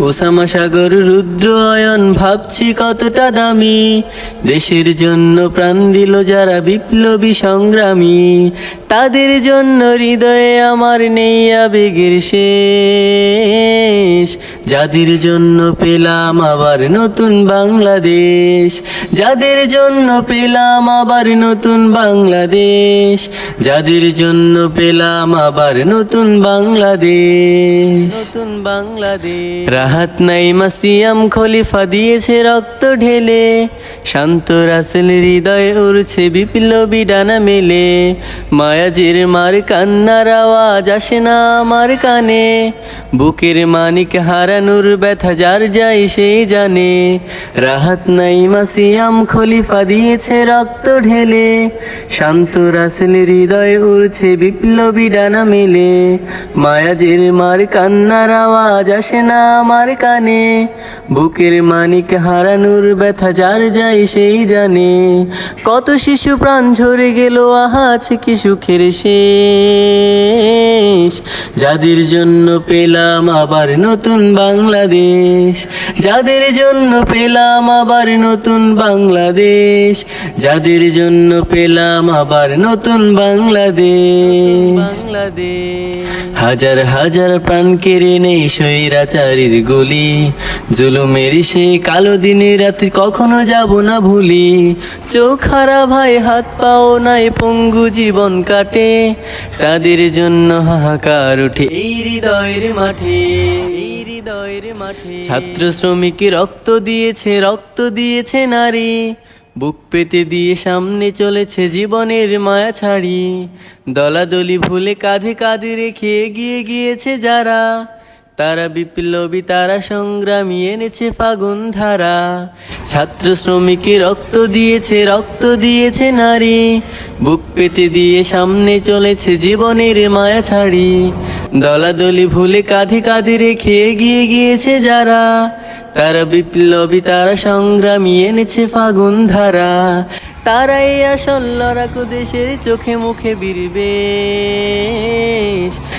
Osama সাগর রুদ্র অয়ন ভাবছি কতটা দামি। দেশের জন্য প্রাণ দিল যারা বিপ্লবী সংগ্রামী। তাদের জন্য হৃদয়ে আমার নেই আবেগের শেষ। যাদের জন্য পেলাম আবার নতুন বাংলাদেশ। যাদের জন্য পেলাম আবার নতুন বাংলাদেশ। যাদের জন্য পেলাম আবার নতুন বাংলাদেশ। নতুন বাংলাদেশ। রাহাত নাই মাসিয়াম খলিফা দিয়েছে রক্ত ঢেলে। শান্ত রাসেল হৃদয় উড়ছে বিপ্লবী ডানা মেলে। মায়াজির মার কান্নার আওয়াজ আসে না আমার কানে। বুকের মানিক হারানোর ব্যথা যার যাই সেই জানে। রাহাত নাই মাসিয়াম খলিফা দিয়েছে রক্ত ঢেলে। শান্ত রাসেল হৃদয় উড়ছে বিপ্লবী ডানা মেলে। মায়াজির মার কান্নার আওয়াজ আসে না আমার কানে বুকের মানিক হারানোর ব্যথা যার যাই সেই জানে। কত শিশু প্রাণ ঝরে গেল আহা আছে কি সুখের শেষ। যাদের জন্য পেলাম আবার নতুন বাংলাদেশ যাদের জন্য পেলাম আবার নতুন বাংলাদেশ যাদের জন্য পেলাম আবার নতুন বাংলাদেশ। বাংলাদেশ। হাজার হাজার প্রাণ কেড়ে নেই স্বৈরাচারীর গুলি। জুলুমের সে কালো দিনে রাতে কখনো যাব না ভুলি। চোখ হারা ভাই, হাত পাও নাই, পঙ্গু জীবন কাটে। তাদের জন্য হাহাকার উঠে এই হৃদয়ের মাঠে। ছাত্র শ্রমিক রক্ত দিয়েছে রক্ত দিয়েছে নারী। বুক পেতে দিয়ে সামনে চলেছে জীবনের মায়া ছাড়ি। দলাদলি ভুলে কাঁধে কাঁধে রেখে এগিয়ে গিয়েছে যারা। তারা বিপ্লবী, তারা সংগ্রামী, এনেছে ফাগুন ধারা। ছাত্র শ্রমিকে রক্ত দিয়েছে রক্ত দিয়েছে নারী। বুক পেতে দিয়ে সামনে চলেছে জীবনের মায়া ছাড়ি। দলাদলি ভুলে কাঁধে কাঁধে রেখে এগিয়ে গিয়েছে যারা। তারা বিপ্লবী, তারা সংগ্রামী, এনেছে ফাগুন ধারা। তারাই আসল লড়াকু দেশের চোখে মুখে বিরবে